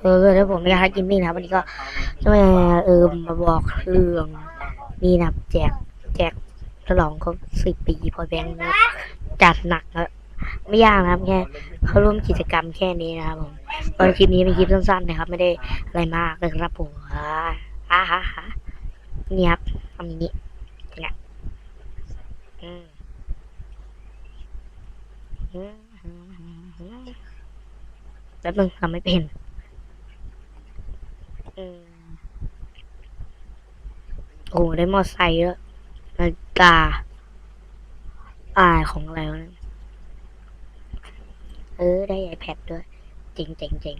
เออแล้วผมอยากให้กินนี่นะครับวันนี้ก็จะมาเออมาบอกเรื่องนี่นะครับแจกแจกฉลองครบสิบปีพอแบงค์นะจัดหนักนะไม่ยากนะครับแค่เขาร่วมกิจกรรมแค่นี้นะครับผมตอนคลิปนี้เป็นคลิปสั้นๆนะครับ ไม่ได้อะไรมากเลยครับผมอ่าอ่าฮะฮะนี่ครับทำอย่างนี้เนี่ยอืมอืมอืมอืมอืมแล้วมึงทำไม่เป็น อืมโอ้ได้มอไซค์แล้วยนาฬิกาอายของอะไรวเนี่ยเออ ได้ไอแพดด้วยเจ๋งเจ๋งเจ๋ง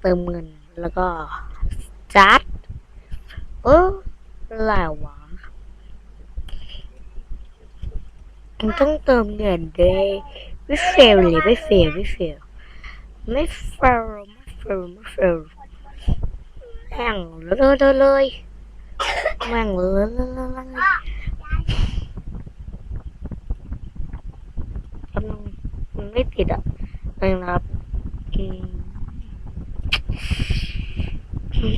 เติมเงินแล้วก็จัดเอออะไรวะมันต้องเติมเงินด้วยไม่เฟลเลยไม่เฟลไม่เฟลไม่เฟลไม่เฟลไม่เฟล แม่งเลยเลยเลยแม่งเลยเลยเลยกำลังมันไม่ติดอะนะครับอืม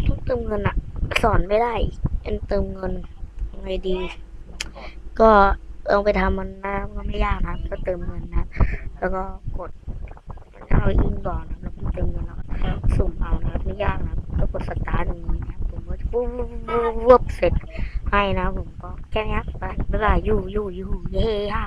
ต้องเติมเงินอะ สอนไม่ได้อันเติมเงินยังไงดี ก็ลองไปทำมันนะก็ไม่ยากนะก็เติมเงินนะ แล้วก็กดเอาอินก่อนนะแล้วก็เติมเงินแล้วก็สุ่มเอานะไม่ยากนะ สตาร์ทตรงนี้นะผมก็จะวุบวุบวุบเสร็จให้นะผมก็แค่นี้ไปบ๊ายบายยูยูยูเย้ฮ่า